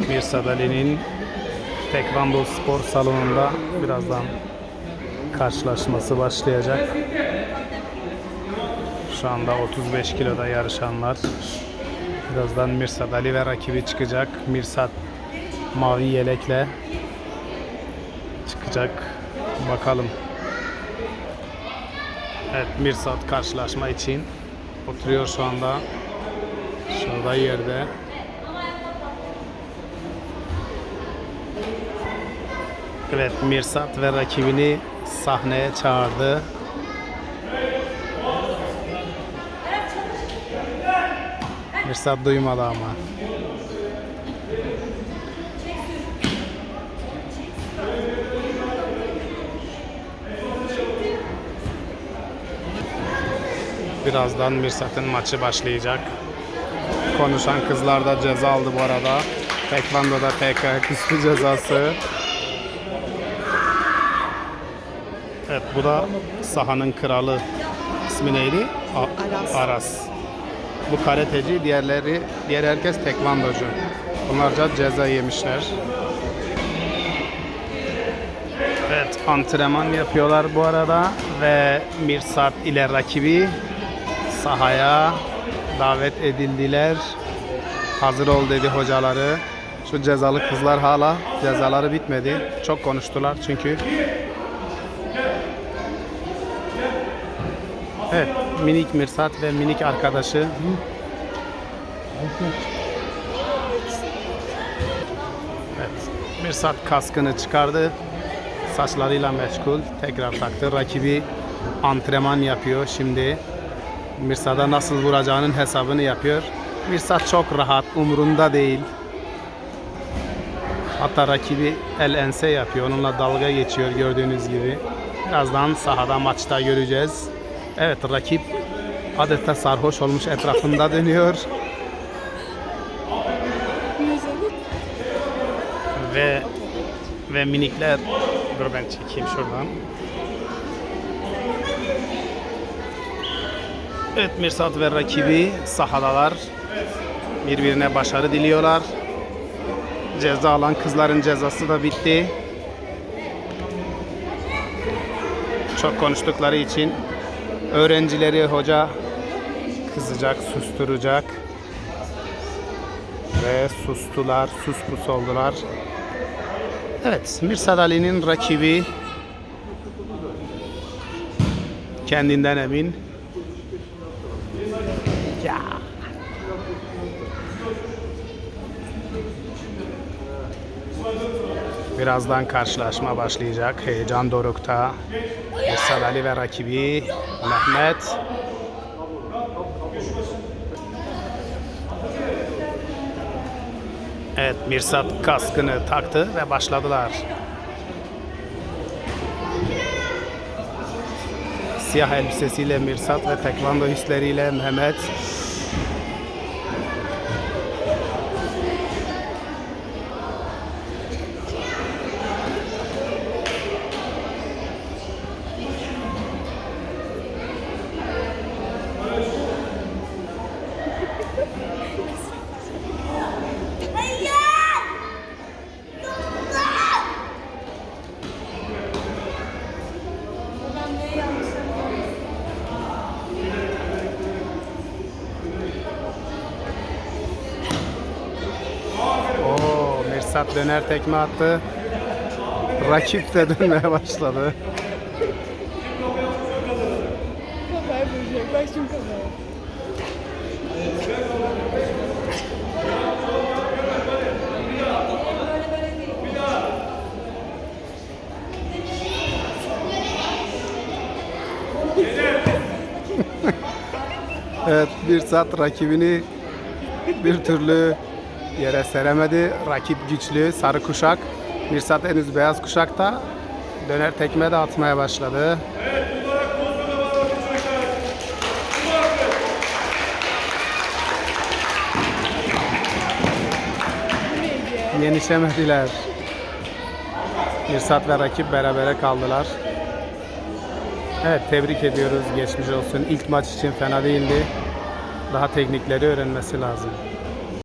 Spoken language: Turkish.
Evet Ali'nin Tekvando Spor Salonu'nda birazdan karşılaşması başlayacak. Şu anda 35 kiloda yarışanlar. Birazdan Mirsad Ali ve rakibi çıkacak. Mirsad mavi yelekle çıkacak. Bakalım. Evet Mirsad karşılaşma için oturuyor şu anda. Şurada yerde. Evet Mirsat ve rakibini sahneye çağırdı. Mirsat duymadı ama. Birazdan Mirsat'ın maçı başlayacak. Konuşan kızlar da ceza aldı bu arada. Tekvando'da PK küstü cezası. Evet bu da sahanın kralı. İsmi neydi? A- Aras. Aras. Bu karateci, diğerleri, diğer herkes tekvandocu. Bunlarca ceza yemişler. Evet antrenman yapıyorlar bu arada ve Mirsat ile rakibi sahaya davet edildiler. Hazır ol dedi hocaları. Şu cezalı kızlar hala cezaları bitmedi. Çok konuştular çünkü. Evet, minik Mirsat ve minik arkadaşı. Evet, Mirsat kaskını çıkardı. Saçlarıyla meşgul. Tekrar taktı. Rakibi antrenman yapıyor şimdi. Mirsat'a nasıl vuracağının hesabını yapıyor. Mirsat çok rahat, umurunda değil. Hatta rakibi el ense yapıyor. Onunla dalga geçiyor gördüğünüz gibi. Birazdan sahada maçta göreceğiz. Evet rakip adeta sarhoş olmuş etrafında dönüyor. ve ve minikler dur ben çekeyim şuradan. Evet Mirsat ve rakibi sahadalar. Birbirine başarı diliyorlar. Ceza alan kızların cezası da bitti. Çok konuştukları için öğrencileri hoca kızacak, susturacak. Ve sustular, suspus oldular. Evet, Mirsad Ali'nin rakibi kendinden emin. Birazdan karşılaşma başlayacak. Heyecan dorukta. Mirsad Ali ve rakibi Mehmet. Evet, Mirsat kaskını taktı ve başladılar. Siyah elbisesiyle Mirsat ve tekvando hisleriyle Mehmet. Mirsat döner tekme attı. Rakip de dönmeye başladı. Evet, Mirsat rakibini bir türlü yere seremedi. Rakip güçlü, sarı kuşak. Mirsat henüz beyaz kuşakta. Döner tekme de atmaya başladı. Yenişemediler. Mirsat ve rakip berabere kaldılar. Evet tebrik ediyoruz. Geçmiş olsun. İlk maç için fena değildi. Daha teknikleri öğrenmesi lazım.